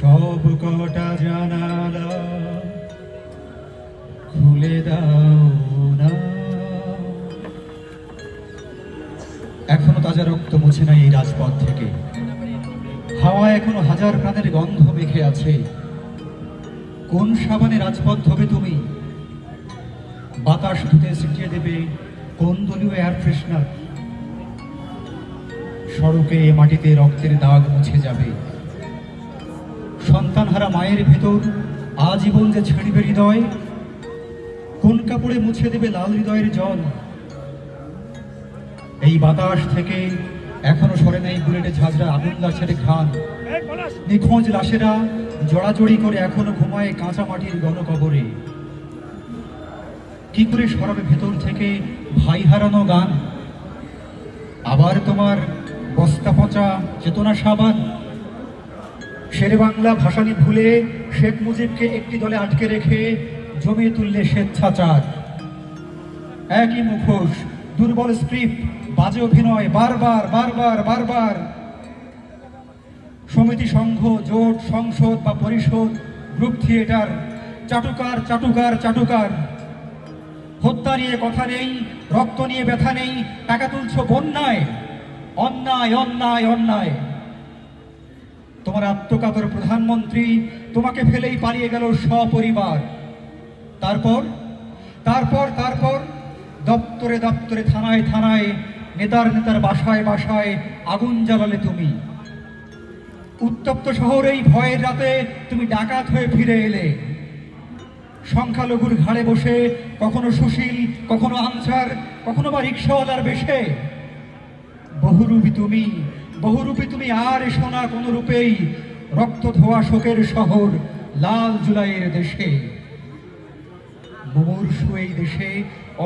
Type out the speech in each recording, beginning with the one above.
সব কটা জানালা খুলে দাও না। এখনও তাজা রক্ত মুছে নাই এই রাজপথ থেকে। হাওয়া এখনও হাজার প্রাণের গন্ধ মেখে আছে। কোন সাবানে রাজপথ ধোবে তুমি? বাতাস ধুতে ছিটিয়ে দেবে কোন দলীয় এয়ার ফ্রেশনার সড়কে মাটিতে রক্তের দাগ মুছে যাবে। সন্তানহারা মায়ের ভেতর আজীবন যে ছিঁড়বে হৃদয়, কোন কাপড়ে মুছে দেবে লাল হৃদয়ের জল এই বাতাস থেকে এখনও সরে নেই বুলেটে ঝাঁঝরা আগুন গাছের ঘ্রাণ। নিখোঁজ লাশেরা জড়াজড়ি করে এখনও ঘুমায় কাঁচা মাটির গণকবরে। কি করে সরাবে ভেতর থেকে ভাই হারানো গান? আবার তোমার বস্তা পচা চেতনা সাবান? শেরে বাংলা ভাসানি ভুলে শেখ মুজিবকে একটি দলে আটকে রেখে জমিয়ে তুললে স্বেচ্ছাচার। একই মুখোশ, দুর্বল স্ক্রিপ্ট, বাজে অভিনয়, বারবার বারবার বারবার। সমিতি সংঘ, জোট, সংসদ বা পরিষদ, গ্রুপ থিয়েটার, চাটুকার চাটুকার চাটুকার। হত্যা নিয়ে কথা নেই, রক্ত নিয়ে ব্যথা নেই, টাকা তুলছ বন্যায়। অন্যায় অন্যায় অন্যায়। তোমার আত্মকাতর প্রধানমন্ত্রী তোমাকে ফেলেই পালিয়ে গেল সপরিবার। তারপর? তারপর তারপর? দপ্তরে দপ্তরে, থানায় থানায়, নেতার নেতার বাসায় বাসায় আগুন জ্বালালে তুমি। উত্তপ্ত শহরেই ভয়ের রাতে তুমি ডাকাত হয়ে ফিরে এলে। সংখ্যালঘুর ঘাড়ে বসে কখনো সুশীল, কখনো আনসার, কখনো বা রিক্সাওয়ালার বেশে। বহুরূপী তুমি বহুরূপী তুমি আর এসো না, কোনো রূপেই রক্ত ধোয়া শোকের শহর লাল জুলাইয়ের দেশে। মুমূর্ষু এই দেশে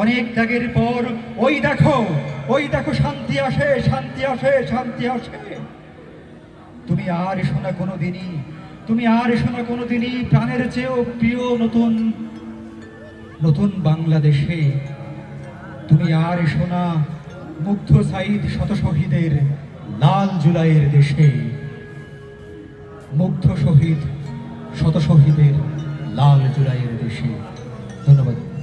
অনেক ত্যাগের পর ওই দেখো ওই দেখো, শান্তি আসে শান্তি আসে শান্তি আসে। তুমি আর এসো না কোনো দিনই তুমি আর এসো না কোনো দিনই প্রাণের চেয়েও প্রিয় নতুন নতুন বাংলাদেশে। তুমি আর এসো না মুগ্ধ সাইদ শত শহীদের লাল জুলাইয়ের দেশে মুগ্ধ শহীদ শত শহীদের লাল জুলাইয়ের দেশে। ধন্যবাদ।